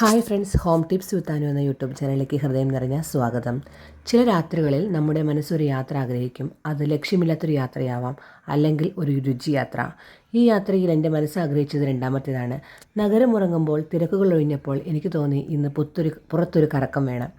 Hi friends home tips വിത്താനു എന്ന YouTube ചാനലിലേക്ക് ഹൃദയം നിറഞ്ഞ സ്വാഗതം. ചില രാത്രികളിൽ നമ്മുടെ മനസ്സൊരു യാത്ര ആഗ്രഹിക്കും. അത് ലക്ഷ്യമില്ലാത്തൊരു യാത്രയാവാം. അല്ലെങ്കിൽ ഒരു രുചി യാത്ര. ഈ യാത്രയിൽ എന്റെ മനസ്സ് ആഗ്രഹിച്ചത് രണ്ടാമത്തേതാണ്. നഗരം ഉറങ്ങുമ്പോൾ തിരക്കുകൾ ഒഴിഞ്ഞപ്പോൾ എനിക്ക് തോന്നി ഇന്ന് പുത്തൊരു പുറത്തൊരു കറക്കം വേണം.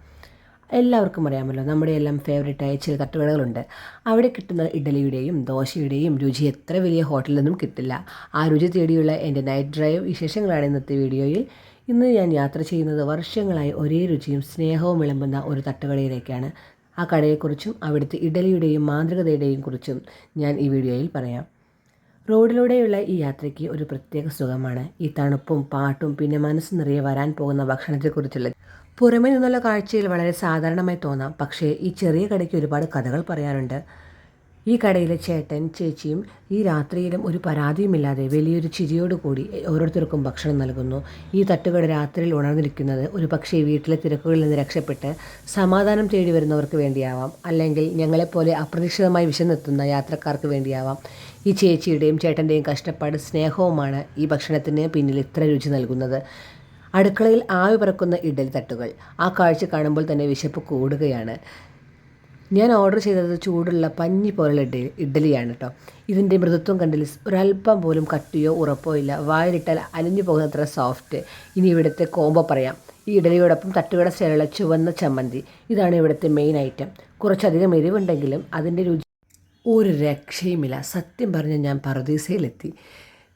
എല്ലാവർക്കും അറിയാമല്ലോ നമ്മുടെ എല്ലാം ഫേവറേറ്റായ ചില തട്ടുകടകളുണ്ട്. അവിടെ കിട്ടുന്ന ഇഡലിയുടെയും ദോശയുടെയും രുചി എത്ര വലിയ ഹോട്ടലിൽ നിന്നും കിട്ടില്ല. ആ രുചി തേടിയുള്ള എന്റെ നൈറ്റ് ഡ്രൈവ് വിശേഷങ്ങളാണ് ഇന്നത്തെ വീഡിയോയിൽ. ഇന്ന് ഞാൻ യാത്ര ചെയ്യുന്നത് വർഷങ്ങളായി ഒരേ രുചിയും സ്നേഹവും വിളമ്പുന്ന ഒരു തട്ടുകടയിലേക്കാണ്. ആ കടയെക്കുറിച്ചും അവിടുത്തെ ഇഡലിയുടെയും മാന്ത്രികതയുടെയും കുറിച്ചും ഞാൻ ഈ വീഡിയോയിൽ പറയാം. റോഡിലൂടെയുള്ള ഈ യാത്രയ്ക്ക് ഒരു പ്രത്യേക സുഖമാണ്. ഈ തണുപ്പും പാട്ടും പിന്നെ മനസ്സ് നിറയെ വരാൻ പോകുന്ന ഭക്ഷണത്തെക്കുറിച്ചുള്ള പുറമേ നിന്നുള്ള കാഴ്ചയിൽ വളരെ സാധാരണമായി തോന്നാം. പക്ഷേ ഈ ചെറിയ കടയ്ക്ക് ഒരുപാട് കഥകൾ പറയാനുണ്ട് ഈ കടയിലെ ചേട്ടൻ ചേച്ചിയും ഈ രാത്രിയിലും ഒരു പരാതിയുമില്ലാതെ വലിയൊരു ചിരിയോട് കൂടി ഓരോരുത്തർക്കും ഭക്ഷണം നൽകുന്നു. ഈ തട്ടുകട രാത്രിയിൽ ഉണർന്നിരിക്കുന്നത് ഒരു പക്ഷേ വീട്ടിലെ തിരക്കുകളിൽ നിന്ന് രക്ഷപ്പെട്ട് സമാധാനം തേടി വരുന്നവർക്ക് വേണ്ടിയാവാം. അല്ലെങ്കിൽ ഞങ്ങളെപ്പോലെ അപ്രതീക്ഷിതമായി വിശന്നെത്തുന്ന യാത്രക്കാർക്ക് വേണ്ടിയാവാം. ഈ ചേച്ചിയുടെയും ചേട്ടന്റെയും കഷ്ടപ്പാട് സ്നേഹവുമാണ് ഈ ഭക്ഷണത്തിന് പിന്നിൽ ഇത്ര രുചി നൽകുന്നത്. അടുക്കളയിൽ ആവി പറക്കുന്ന ഇഡലി തട്ടുകൾ. ആ കാഴ്ച കാണുമ്പോൾ തന്നെ വിശപ്പ് കൂടുകയാണ്. ഞാൻ ഓർഡർ ചെയ്തത് ചൂടുള്ള പഞ്ഞി പോലുള്ള ഇഡ്ഡലി ഇഡ്ഡലിയാണ് കേട്ടോ ഇതിന്റെ മൃദുത്വം കണ്ടില്ല. ഒരല്പം പോലും കട്ടിയോ ഉറപ്പോ ഇല്ല. വായിലിട്ടാൽ അലിഞ്ഞു പോകുന്നത്ര സോഫ്റ്റ് ഇനി ഇവിടുത്തെ കോംബോ പറയാം. ഈ ഇഡലിയോടൊപ്പം തട്ടുകട സ്റ്റൈലുള്ള ചുവന്ന ചമ്മന്തി. ഇതാണ് ഇവിടുത്തെ മെയിൻ ഐറ്റം കുറച്ചധികം എരിവുണ്ടെങ്കിലും അതിന്റെ രുചി ഒരു രക്ഷയുമില്ല. സത്യം പറഞ്ഞ് ഞാൻ പറുദീസയിലെത്തി.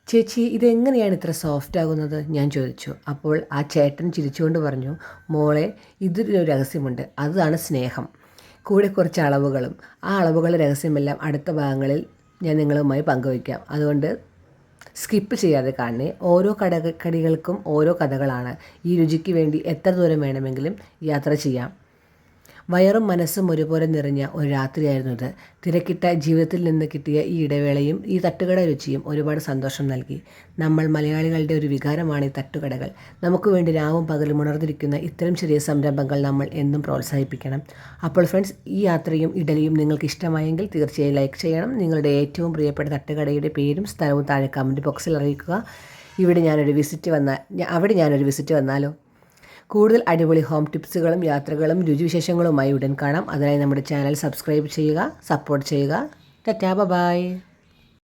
ചേച്ചി ഇതെങ്ങനെയാണ് ഇത്ര സോഫ്റ്റ് ആകുന്നത്? ഞാൻ ചോദിച്ചു. അപ്പോൾ ആ ചേട്ടൻ ചിരിച്ചുകൊണ്ട് പറഞ്ഞു മോളെ ഇതിലൊരു രഹസ്യമുണ്ട്. അതാണ് സ്നേഹം. കൂടെ കുറച്ച് അളവുകളും ആ അളവുകളുടെ രഹസ്യമെല്ലാം അടുത്ത ഭാഗങ്ങളിൽ ഞാൻ നിങ്ങളുമായി പങ്കുവയ്ക്കാം. അതുകൊണ്ട് സ്കിപ്പ് ചെയ്യാതെ കാണണേ. ഓരോ കട കടികൾക്കും ഓരോ കഥകളാണ്. ഈ രുചിക്ക് വേണ്ടി എത്ര ദൂരം വേണമെങ്കിലും യാത്ര ചെയ്യാം. വയറും മനസ്സും ഒരുപോലെ നിറഞ്ഞ ഒരു രാത്രിയായിരുന്നു ഇത്. തിരക്കിട്ട ജീവിതത്തിൽ നിന്ന് കിട്ടിയ ഈ ഇടവേളയും ഈ തട്ടുകട രുചിയും ഒരുപാട് സന്തോഷം നൽകി. നമ്മൾ മലയാളികളുടെ ഒരു വികാരമാണ് ഈ തട്ടുകടകൾ. നമുക്ക് വേണ്ടി രാവും പകലും ഉണർന്നിരിക്കുന്ന ഇത്തരം ചെറിയ സംരംഭങ്ങൾ നമ്മൾ എന്നും പ്രോത്സാഹിപ്പിക്കണം. അപ്പോൾ ഫ്രണ്ട്സ് ഈ യാത്രയും ഇഡലിയും നിങ്ങൾക്ക് ഇഷ്ടമായെങ്കിൽ തീർച്ചയായും ലൈക്ക് ചെയ്യണം. നിങ്ങളുടെ ഏറ്റവും പ്രിയപ്പെട്ട തട്ടുകടയുടെ പേരും സ്ഥലവും താഴെ കമന്റ് ബോക്സിൽ അറിയിക്കുക. ഇവിടെ ഞാനൊരു വിസിറ്റ് വന്നാൽ അവിടെ ഞാനൊരു വിസിറ്റ് വന്നാലോ? കൂടുതൽ അടിപൊളി ഹോം ടിപ്സുകളും യാത്രകളും രുചിവിശേഷങ്ങളുമായി ഉടൻ കാണാം. അതിനായി നമ്മുടെ ചാനൽ സബ്സ്ക്രൈബ് ചെയ്യുക സപ്പോർട്ട് ചെയ്യുക. Tata bye